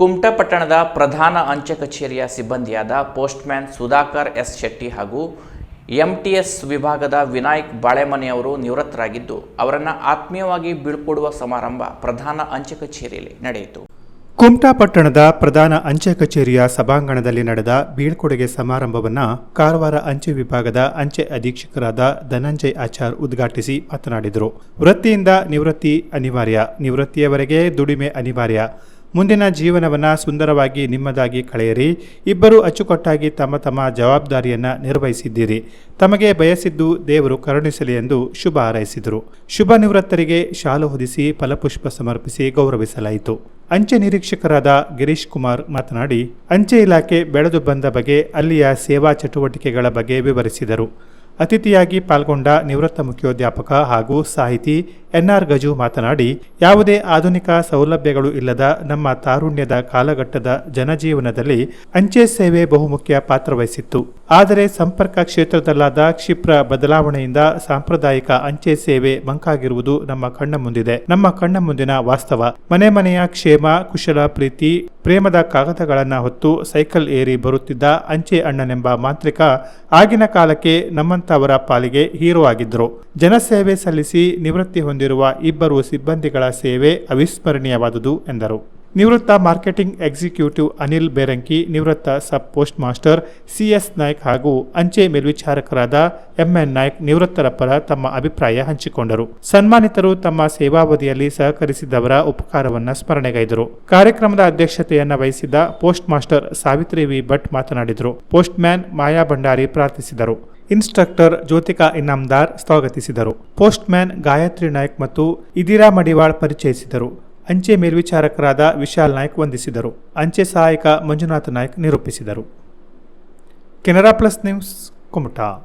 ಕುಮಟಾ ಪಟ್ಟಣದ ಪ್ರಧಾನ ಅಂಚೆ ಕಚೇರಿಯ ಸಿಬ್ಬಂದಿಯಾದ ಪೋಸ್ಟ್ಮ್ಯಾನ್ ಸುಧಾಕರ್ ಎಸ್ ಶೆಟ್ಟಿ ಹಾಗೂ ಎಂಟಿಎಸ್ ವಿಭಾಗದ ವಿನಾಯಕ್ ಬಾಳೆಮನೆಯವರು ನಿವೃತ್ತರಾಗಿದ್ದು, ಅವರನ್ನು ಆತ್ಮೀಯವಾಗಿ ಬೀಳ್ಕೊಡುವ ಸಮಾರಂಭ ಪ್ರಧಾನ ಅಂಚೆ ಕಚೇರಿಯಲ್ಲಿ ನಡೆಯಿತು. ಕುಮಟಾ ಪಟ್ಟಣದ ಪ್ರಧಾನ ಅಂಚೆ ಕಚೇರಿಯ ಸಭಾಂಗಣದಲ್ಲಿ ನಡೆದ ಬೀಳ್ಕೊಡುಗೆ ಸಮಾರಂಭವನ್ನು ಕಾರವಾರ ಅಂಚೆ ವಿಭಾಗದ ಅಂಚೆ ಅಧೀಕ್ಷಕರಾದ ಧನಂಜಯ್ ಆಚಾರ್ ಉದ್ಘಾಟಿಸಿ ಮಾತನಾಡಿದರು. ವೃತ್ತಿಯಿಂದ ನಿವೃತ್ತಿ ಅನಿವಾರ್ಯ, ನಿವೃತ್ತಿಯವರೆಗೆ ದುಡಿಮೆ ಅನಿವಾರ್ಯ. ಮುಂದಿನ ಜೀವನವನ್ನು ಸುಂದರವಾಗಿ ನಿಮ್ಮದಾಗಿ ಕಳೆಯಿರಿ. ಇಬ್ಬರು ಅಚ್ಚುಕಟ್ಟಾಗಿ ತಮ್ಮ ತಮ್ಮ ಜವಾಬ್ದಾರಿಯನ್ನು ನಿರ್ವಹಿಸಿದ್ದೀರಿ. ತಮಗೆ ಬಯಸಿದ್ದು ದೇವರು ಕರುಣಿಸಲಿ ಎಂದು ಶುಭ ಹಾರೈಸಿದರು. ಶುಭ ನಿವೃತ್ತರಿಗೆ ಶಾಲು ಹೊದಿಸಿ ಫಲಪುಷ್ಪ ಸಮರ್ಪಿಸಿ ಗೌರವಿಸಲಾಯಿತು. ಅಂಚೆ ನಿರೀಕ್ಷಕರಾದ ಗಿರೀಶ್ ಕುಮಾರ್ ಮಾತನಾಡಿ, ಅಂಚೆ ಇಲಾಖೆ ಬೆಳೆದು ಬಂದ ಬಗ್ಗೆ ಅಲ್ಲಿಯ ಸೇವಾ ಚಟುವಟಿಕೆಗಳ ಬಗ್ಗೆ ವಿವರಿಸಿದರು. ಅತಿಥಿಯಾಗಿ ಪಾಲ್ಗೊಂಡ ನಿವೃತ್ತ ಮುಖ್ಯೋಧ್ಯಾಪಕ ಹಾಗೂ ಸಾಹಿತಿ ಎನ್ಆರ್ ಗಜು ಮಾತನಾಡಿ, ಯಾವುದೇ ಆಧುನಿಕ ಸೌಲಭ್ಯಗಳು ಇಲ್ಲದ ನಮ್ಮ ತಾರುಣ್ಯದ ಕಾಲಘಟ್ಟದ ಜನಜೀವನದಲ್ಲಿ ಅಂಚೆ ಸೇವೆ ಬಹುಮುಖ್ಯ ಪಾತ್ರವಹಿಸಿತ್ತು. ಆದರೆ ಸಂಪರ್ಕ ಕ್ಷೇತ್ರದಲ್ಲಾದ ಕ್ಷಿಪ್ರ ಬದಲಾವಣೆಯಿಂದ ಸಾಂಪ್ರದಾಯಿಕ ಅಂಚೆ ಸೇವೆ ಮಂಕಾಗಿರುವುದು ನಮ್ಮ ಕಣ್ಣ ಮುಂದಿದೆ ನಮ್ಮ ಕಣ್ಣ ಮುಂದಿನ ವಾಸ್ತವ. ಮನೆ ಮನೆಯ ಕ್ಷೇಮ, ಕುಶಲ, ಪ್ರೀತಿ, ಪ್ರೇಮದ ಕಾಗದಗಳನ್ನ ಹೊತ್ತು ಸೈಕಲ್ ಏರಿ ಬರುತ್ತಿದ್ದ ಅಂಚೆ ಅಣ್ಣನೆಂಬ ಮಾಂತ್ರಿಕ ಆಗಿನ ಕಾಲಕ್ಕೆ ನಮ್ಮಂತವರ ಪಾಲಿಗೆ ಹೀರೋ ಆಗಿದ್ದರು. ಜನಸೇವೆ ಸಲ್ಲಿಸಿ ನಿವೃತ್ತಿ ಹೊಂದಿರುವ ಇಬ್ಬರು ಸಿಬ್ಬಂದಿಗಳ ಸೇವೆ ಅವಿಸ್ಮರಣೀಯವಾದುದು ಎಂದರು. ನಿವೃತ್ತ ಮಾರ್ಕೆಟಿಂಗ್ ಎಕ್ಸಿಕ್ಯೂಟಿವ್ ಅನಿಲ್ ಬೇರಂಕಿ, ನಿವೃತ್ತ sub post master CS Naik ಹಾಗೂ ಅಂಚೆ ಮೇಲ್ವಿಚಾರಕರಾದ ಎಂಎನ್ ನಾಯ್ಕ್ ನಿವೃತ್ತರ ಪರ ತಮ್ಮ ಅಭಿಪ್ರಾಯ ಹಂಚಿಕೊಂಡರು. ಸನ್ಮಾನಿತರು ತಮ್ಮ ಸೇವಾವಧಿಯಲ್ಲಿ ಸಹಕರಿಸಿದವರ ಉಪಕಾರವನ್ನು ಸ್ಮರಣೆಗೈದರು. ಕಾರ್ಯಕ್ರಮದ ಅಧ್ಯಕ್ಷತೆಯನ್ನು ವಹಿಸಿದ್ದ post master Savitri V. Bhat ಮಾತನಾಡಿದರು. ಪೋಸ್ಟ್ ಮ್ಯಾನ್ ಮಾಯಾ ಭಂಡಾರಿ ಪ್ರಾರ್ಥಿಸಿದರು. ಇನ್ಸ್ಟ್ರಕ್ಟರ್ ಜ್ಯೋತಿಕಾ ಇನಾಮ್ದಾರ್ ಸ್ವಾಗತಿಸಿದರು. ಪೋಸ್ಟ್ ಮ್ಯಾನ್ ಗಾಯತ್ರಿ ನಾಯ್ಕ್ ಮತ್ತು ಇದಿರಾ ಮಡಿವಾಳ್ ಪರಿಚಯಿಸಿದರು. ಅಂಚೆ ಮೇಲ್ವಿಚಾರಕರಾದ ವಿಶಾಲ್ ನಾಯ್ಕ್ ವಂದಿಸಿದರು. ಅಂಚೆ ಸಹಾಯಕ ಮಂಜುನಾಥ ನಾಯ್ಕ್ ನಿರೂಪಿಸಿದರು. Canara plus news Kumta.